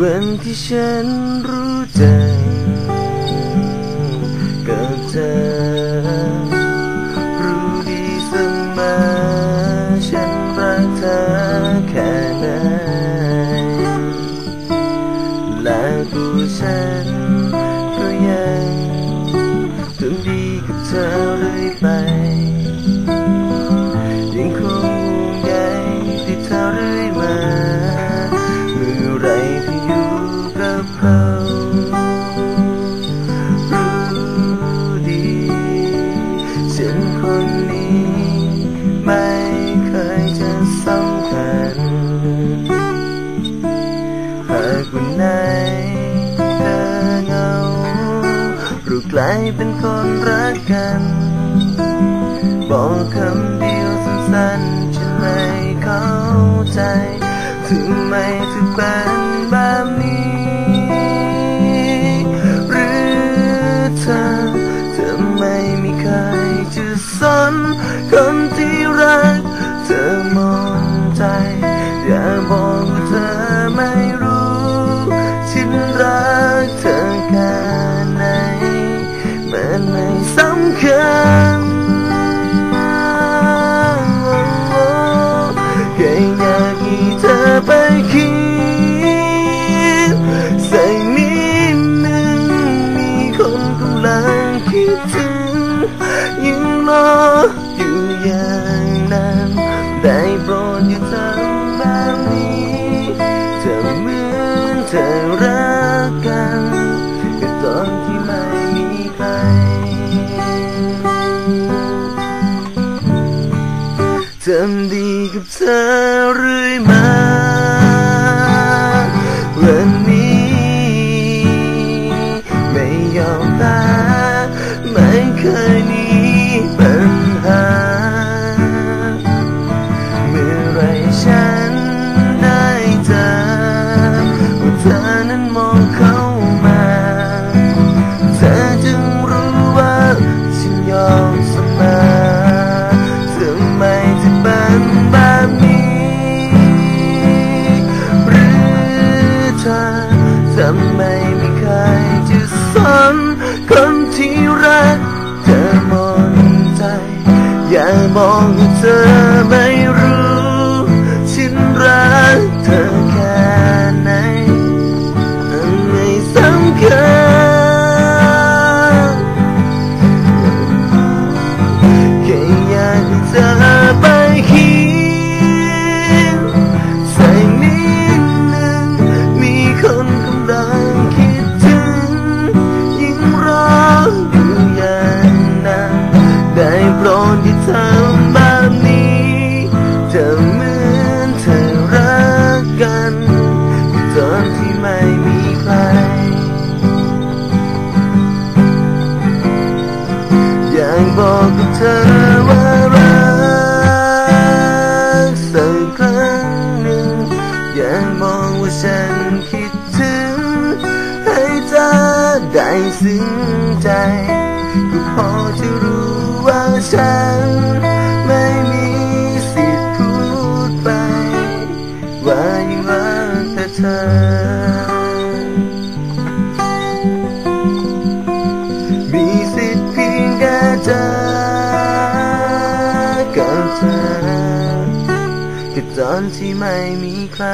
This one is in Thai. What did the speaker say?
วันที่ฉันรู้ใจกับเธอรู้ดีเสมอ หากวันไหนเธอเหงาหรากลายเป็นคนรักกัน บอกคำเดียวสั้นๆฉันไม่เข้าใจ ถึงไม่ถึงเป็น ยังรออยู่อย่างนั้นได้โปรดอย่าทำแบบนี้เธอเหมือนเธอรักกันแต่ตอนที่ไม่มีใคร ทำดีกับเธอเรื่อยมา เคยหนีปัญหา เมื่อไรฉัน อย่ามองว่าเธอไม่รู้ ฉันรักเธอแค่ไหนไม่สำคัญแค่อยากให้เธอไปคิด โปรดอย่าทำแบบนี้เธอเหมือนเธอรักกันตอนที่ไม่มีใคร อยากบอกกับเธอว่ารักสักครั้งหนึ่ง อยากบอกว่าฉันคิดถึง ให้เธอได้ซึ้ง เธอแค่ตอนที่ไม่มีใคร